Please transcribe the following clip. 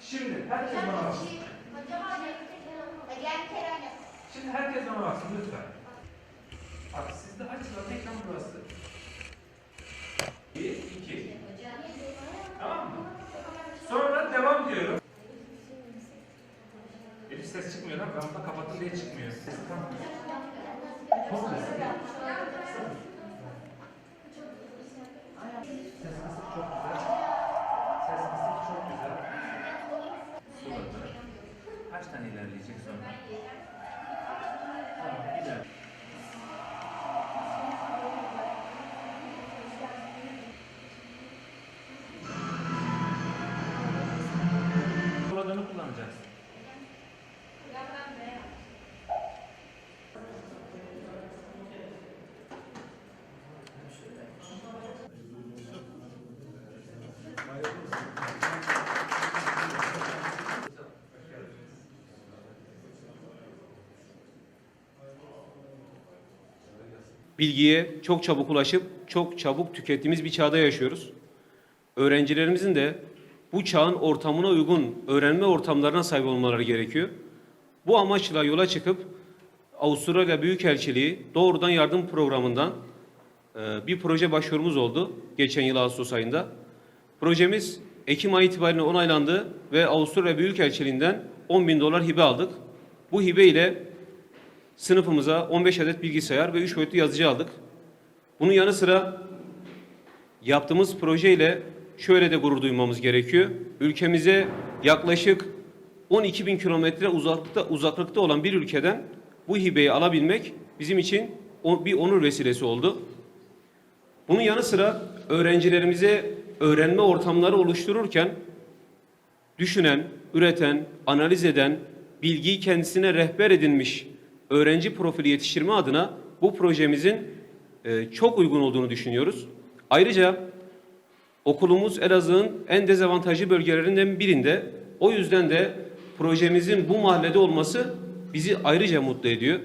Şimdi herkes bana baksın. Şimdi herkes bana baksın lütfen. Bak sizde açılan ekran burası. Bir, iki. Tamam mı? Sonra devam diyorum. Elif ses çıkmıyor lan. Ben kapattım diye çıkmıyor. Ses tam. Çok. Ses kısık çok güzel. Ses kısık çok güzel. Burada. Kaç tane ilerleyecek sonra? Tamam, gider. Kullanacaksın. bilgiye çok çabuk ulaşıp çok çabuk tükettiğimiz bir çağda yaşıyoruz. Öğrencilerimizin de bu çağın ortamına uygun öğrenme ortamlarına sahip olmaları gerekiyor. Bu amaçla yola çıkıp Avustralya Büyükelçiliği doğrudan yardım programından e, bir proje başvurumuz oldu geçen yıl Ağustos ayında. Projemiz Ekim ayı itibariyle onaylandı ve Avusturya Büyükelçiliğinden 10 bin dolar hibe aldık. Bu hibe ile sınıfımıza 15 adet bilgisayar ve 3 boyutlu yazıcı aldık. Bunun yanı sıra yaptığımız projeyle şöyle de gurur duymamız gerekiyor. Ülkemize yaklaşık 12 bin kilometre uzaklıkta, uzaklıkta olan bir ülkeden bu hibeyi alabilmek bizim için bir onur vesilesi oldu. Bunun yanı sıra öğrencilerimize öğrenme ortamları oluştururken düşünen, üreten, analiz eden, bilgiyi kendisine rehber edinmiş öğrenci profili yetiştirme adına bu projemizin e, çok uygun olduğunu düşünüyoruz. Ayrıca Okulumuz Elazığ'ın en dezavantajlı bölgelerinden birinde. O yüzden de projemizin bu mahallede olması bizi ayrıca mutlu ediyor.